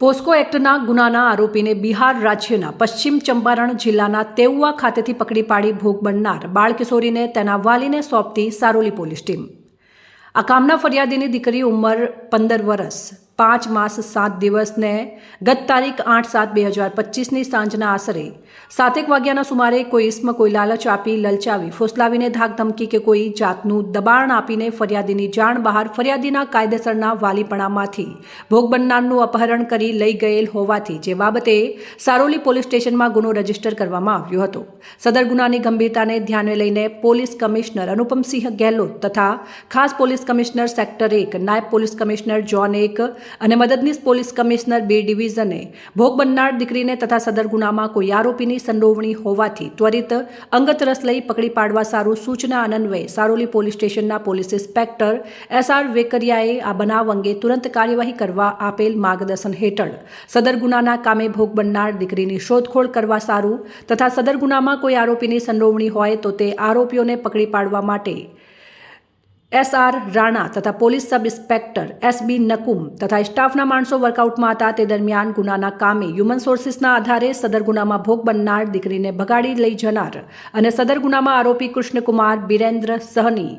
પોસ્કો એક્ટના ગુનાના આરોપીને બિહાર રાજ્યના પશ્ચિમ ચંપારણ જિલ્લાના તેઉવા ખાતેથી પકડી પાડી ભોગ બનનાર બાળકિશોરીને તેના વાલીને સોંપતી સારોલી પોલીસ ટીમ. આ કામના ફરિયાદીની દીકરી ઉંમર પંદર વર્ષ પાંચ માસ, સાત દિવસને ગત તારીખ આઠ સાત બે હજાર પચીસની સાંજના આશરે સાતેક વાગ્યાના સુમારે કોઈ ઇસમ, કોઈ લાલચ આપી, લલચાવી, ફોસલાવીને ધાક ધમકી કે કોઈ જાતનું દબાણ આપીને ફરિયાદીની જાણ બહાર ફરિયાદીના કાયદેસરના વાલીપણામાંથી ભોગ બનનારનું અપહરણ કરી લઈ ગયેલ હોવાથી જે બાબતે સારોલી પોલીસ સ્ટેશનમાં ગુનો રજિસ્ટર કરવામાં આવ્યો હતો. સદર ગુનાની ગંભીરતાને ધ્યાને લઈને પોલીસ કમિશનર અનુપમસિંહ ગેહલોત તથા ખાસ પોલીસ કમિશનર સેક્ટર એક, નાયબ પોલીસ કમિશનર જોન એક અને મદદનીશ પોલીસ કમિશનર બે ડિવિઝને ભોગ બનનાર દીકરીને તથા સદર ગુનામાં કોઈ આરોપીની સંડોવણી હોવાથી ત્વરિત અંગત રસ લઈ પકડી પાડવા સારું સૂચના અનન્વયે સારોલી પોલીસ સ્ટેશનના પોલીસ ઇન્સ્પેક્ટર એસ આર વેકરિયાએ આ બનાવ અંગે તુરંત કાર્યવાહી કરવા આપેલ માર્ગદર્શન હેઠળ સદર ગુનાના કામે ભોગ બનનાર દીકરીની શોધખોળ કરવા સારું તથા સદર ગુનામાં કોઈ આરોપીની સંડોવણી હોય તો તે આરોપીઓને પકડી પાડવા માટે એસ આર રાણા તથા police sub inspector S B Nakum તથા સ્ટાફના માણસો વર્કઆઉટમાં હતા. તે દરમિયાન ગુનાના કામે હ્યુમન સોર્સિસના આધારે સદર ગુનામાં ભોગ બનનાર દીકરીને ભગાડી લઈ જનાર અને સદર ગુનામાં આરોપી કૃષ્ણકુમાર બિરેન્દ્ર સહની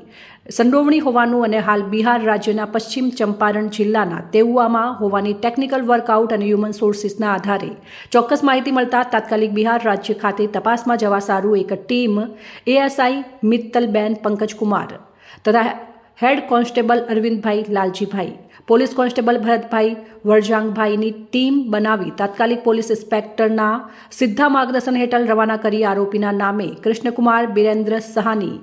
સંડોવણી હોવાનું અને હાલ બિહાર રાજ્યના પશ્ચિમ ચંપારણ જિલ્લાના તેઉઆમાં હોવાની ટેકનિકલ વર્કઆઉટ અને હ્યુમન સોર્સિસના આધારે ચોક્કસ માહિતી મળતા તાત્કાલિક બિહાર રાજ્ય ખાતે તપાસમાં જવા સારું એક ટીમ, એએસઆઈ મિત્તલબેન પંકજકુમાર તથા head constable Arvindbhai Laljibhai, police constable Bharatbhai વરજાંગભાઈની team બનાવી તાત્કાલિક પોલીસ ઇન્સ્પેક્ટરના સીધા માર્ગદર્શન હેઠળ રવાના કરી આરોપીના નામે કૃષ્ણકુમાર બિરેન્દ્ર સહાની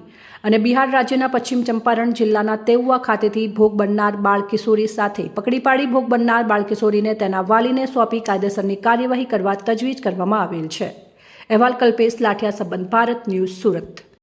અને બિહાર રાજ્યના પશ્ચિમ ચંપારણ જિલ્લાના તેઉવા ખાતેથી ભોગ બનનાર બાળકિશોરી સાથે પકડી પાડી ભોગ બનનાર બાળકિશોરીને તેના વાલીને સોંપી કાયદેસરની કાર્યવાહી કરવા તજવીજ કરવામાં આવેલ છે. અહેવાલ કલ્પેશ લાઠિયા સંબંધ ભારત ન્યૂઝ સુરત.